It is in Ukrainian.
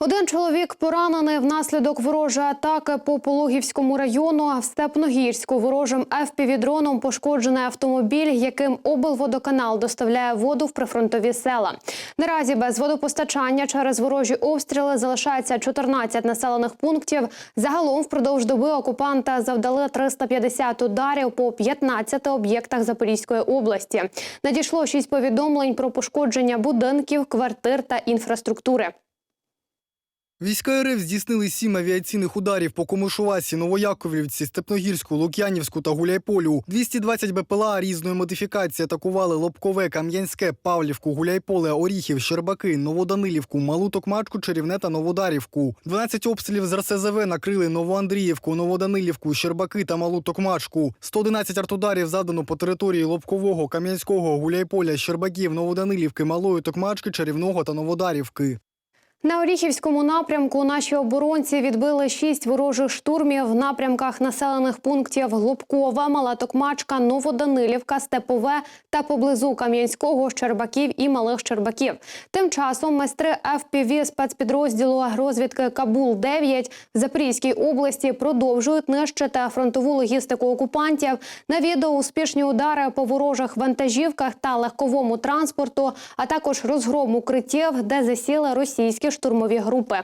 Один чоловік поранений внаслідок ворожої атаки по Пологівському району. А в Степногірську ворожим ФПВ-дроном пошкоджений автомобіль, яким облводоканал доставляє воду в прифронтові села. Наразі без водопостачання через ворожі обстріли залишається 14 населених пунктів. Загалом впродовж доби окупанта завдали 350 ударів по 15 об'єктах Запорізької області. Надійшло 6 повідомлень про пошкодження будинків, квартир та інфраструктури. Війська РФ здійснили сім авіаційних ударів по Комишувасі, Новояковлівці, Степногірську, Лук'янівську та Гуляйполю. 220 БПЛА різної модифікації атакували Лобкове, Кам'янське, Павлівку, Гуляйполе, Оріхів, Щербаки, Новоданилівку, Малу Токмачку, Чарівне та Новодарівку. 12 обстрілів з РСЗВ накрили Новоандріївку, Новоданилівку, Щербаки та Малу Токмачку. 111 артударів задано по території Лобкового, Кам'янського, Гуляйполя, Щербаків, Новоданилівки, Малої Токмачки, Чарівного та Новодарівки. На Оріхівському напрямку наші оборонці відбили шість ворожих штурмів в напрямках населених пунктів Глубкова, Мала Токмачка, Новоданилівка, Степове та поблизу Кам'янського, Щербаків і Малих Щербаків. Тим часом майстри ФПВ спецпідрозділу розвідки Кабул-9 в Запорізькій області продовжують нищити фронтову логістику окупантів. На відео успішні удари по ворожих вантажівках та легковому транспорту, а також розгром укриттів, де засіли російські штурмові групи.